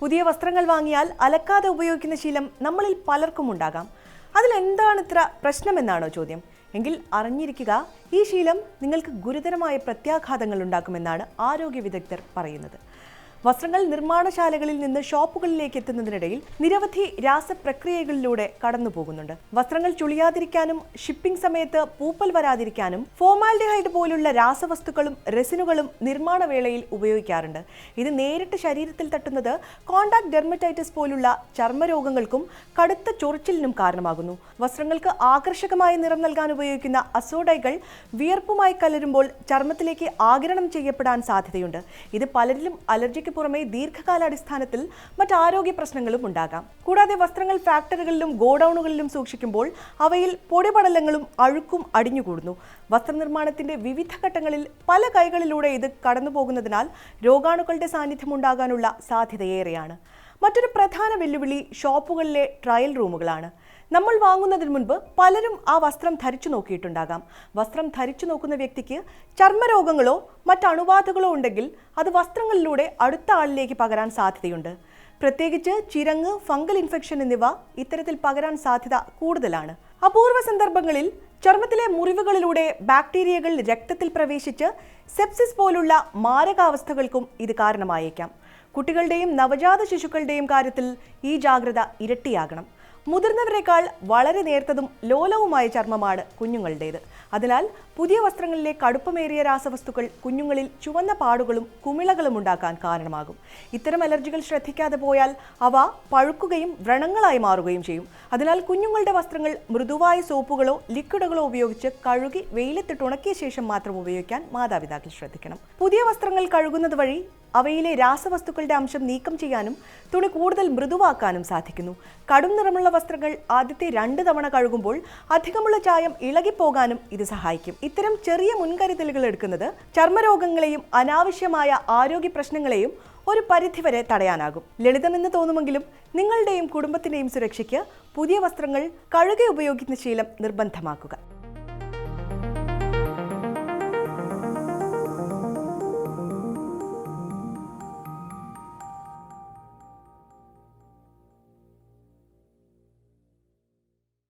പുതിയ വസ്ത്രങ്ങൾ വാങ്ങിയാൽ അലക്കാതെ ഉപയോഗിക്കുന്ന ശീലം നമ്മളിൽ പലർക്കും ഉണ്ടാകാം. അതിലെന്താണ് ഇത്ര പ്രശ്നമെന്നാണോ ചോദ്യം? എങ്കിൽ അറിഞ്ഞിരിക്കുക ഈ ശീലം നിങ്ങൾക്ക് ഗുരുതരമായ പ്രത്യാഘാതങ്ങൾ ഉണ്ടാക്കുമെന്നാണ് ആരോഗ്യ വിദഗ്ധർ പറയുന്നത്. വസ്ത്രങ്ങൾ നിർമ്മാണശാലകളിൽ നിന്ന് ഷോപ്പുകളിലേക്ക് എത്തുന്നതിനിടയിൽ നിരവധി രാസപ്രക്രിയകളിലൂടെ കടന്നു പോകുന്നുണ്ട് വസ്ത്രങ്ങൾ ചുളിയാതിരിക്കാനും ഷിപ്പിംഗ് സമയത്ത് പൂപ്പൽ വരാതിരിക്കാനും ഫോമാൽഡിഹൈഡ് പോലുള്ള രാസവസ്തുക്കളും റെസിനുകളും നിർമ്മാണ വേളയിൽ ഉപയോഗിക്കാറുണ്ട്. ഇത് നേരിട്ട് ശരീരത്തിൽ തട്ടുന്നത് കോണ്ടാക്ട് ഡെർമറ്റൈറ്റിസ് പോലുള്ള ചർമ്മരോഗങ്ങൾക്കും കടുത്ത ചൊറിച്ചിലിനും കാരണമാകുന്നു. വസ്ത്രങ്ങൾക്ക് ആകർഷകമായ നിറം നൽകാൻ ഉപയോഗിക്കുന്ന അസോഡൈകൾ വിയർപ്പുമായി കലരുമ്പോൾ ചർമ്മത്തിലേക്ക് ആകിരണം ചെയ്യപ്പെടാൻ സാധ്യതയുണ്ട്. ഇത് പലരിലും അലർജിക്ക് പുറമെ ദീർഘകാലാടിസ്ഥാനത്തിൽ മറ്റ് ആരോഗ്യ പ്രശ്നങ്ങളും ഉണ്ടാകാം. കൂടാതെ വസ്ത്രങ്ങൾ ഫാക്ടറികളിലും ഗോഡൌണുകളിലും സൂക്ഷിക്കുമ്പോൾ അവയിൽ പൊടിപടലങ്ങളും അഴുക്കും അടിഞ്ഞുകൂടുന്നു. വസ്ത്രനിർമ്മാണത്തിന്റെ വിവിധ ഘട്ടങ്ങളിൽ പല കൈകളിലൂടെ ഇത് കടന്നുപോകുന്നതിനാൽ രോഗാണുക്കളുടെ സാന്നിധ്യം ഉണ്ടാകാനുള്ള സാധ്യതയേറെയാണ്. മറ്റൊരു പ്രധാന വെല്ലുവിളി ഷോപ്പുകളിലെ ട്രയൽ റൂമുകളാണ്. നമ്മൾ വാങ്ങുന്നതിന് മുൻപ് പലരും ആ വസ്ത്രം ധരിച്ചു നോക്കിയിട്ടുണ്ടാകാം. വസ്ത്രം ധരിച്ചു നോക്കുന്ന വ്യക്തിക്ക് ചർമ്മരോഗങ്ങളോ മറ്റ് അണുബാധകളോ ഉണ്ടെങ്കിൽ അത് വസ്ത്രങ്ങളിലൂടെ അടുത്ത ആളിലേക്ക് പകരാൻ സാധ്യതയുണ്ട്. പ്രത്യേകിച്ച് ചിരങ്ങ് ഫംഗൽ ഇൻഫെക്ഷൻ എന്നിവ ഇത്തരത്തിൽ പകരാൻ സാധ്യത കൂടുതലാണ്. അപൂർവ സന്ദർഭങ്ങളിൽ ചർമ്മത്തിലെ മുറിവുകളിലൂടെ ബാക്ടീരിയകൾ രക്തത്തിൽ പ്രവേശിച്ച് സെപ്സിസ് പോലുള്ള മാരകാവസ്ഥകൾക്കും ഇത് കാരണമായേക്കാം. കുട്ടികളുടെയും നവജാത ശിശുക്കളുടെയും കാര്യത്തിൽ ഈ ജാഗ്രത ഇരട്ടിയാകണം. മുതിർന്നവരെക്കാൾ വളരെ നേർത്തതും ലോലവുമായ ചർമ്മമാണ് കുഞ്ഞുങ്ങളുടേത്. അതിനാൽ പുതിയ വസ്ത്രങ്ങളിലെ കടുപ്പമേറിയ രാസവസ്തുക്കൾ കുഞ്ഞുങ്ങളിൽ ചുവന്ന പാടുകളും കുമിളകളും ഉണ്ടാക്കാൻ കാരണമാകും. ഇത്തരം അലർജികൾ ശ്രദ്ധിക്കാതെ പോയാൽ അവ പഴുക്കുകയും വ്രണങ്ങളായി മാറുകയും ചെയ്യും. അതിനാൽ കുഞ്ഞുങ്ങളുടെ വസ്ത്രങ്ങൾ മൃദുവായ സോപ്പുകളോ ലിക്വിഡുകളോ ഉപയോഗിച്ച് കഴുകി വെയിലത്തിട്ട് ഉണക്കിയ ശേഷം മാത്രം ഉപയോഗിക്കാൻ മാതാപിതാക്കൾ ശ്രദ്ധിക്കണം. പുതിയ വസ്ത്രങ്ങൾ കഴുകുന്നത് വഴി അവയിലെ രാസവസ്തുക്കളുടെ അംശം നീക്കം ചെയ്യാനും തുണി കൂടുതൽ മൃദുവാക്കാനും സാധിക്കുന്നു. കടും നിറമുള്ള വസ്ത്രങ്ങൾ ആദ്യത്തെ രണ്ട് തവണ കഴുകുമ്പോൾ അധികമുള്ള ചായം ഇളകിപ്പോകാനും ഇത് സഹായിക്കും. ഇത്തരം ചെറിയ മുൻകരുതലുകൾ എടുക്കുന്നത് ചർമ്മരോഗങ്ങളെയും അനാവശ്യമായ ആരോഗ്യ പ്രശ്നങ്ങളെയും ഒരു പരിധിവരെ തടയാനാകും. ലളിതമെന്ന് തോന്നുമെങ്കിലും നിങ്ങളുടെയും കുടുംബത്തിന്റെയും സുരക്ഷയ്ക്ക് പുതിയ വസ്ത്രങ്ങൾ കഴുകി ഉപയോഗിക്കുന്ന ശീലം നിർബന്ധമാക്കുക.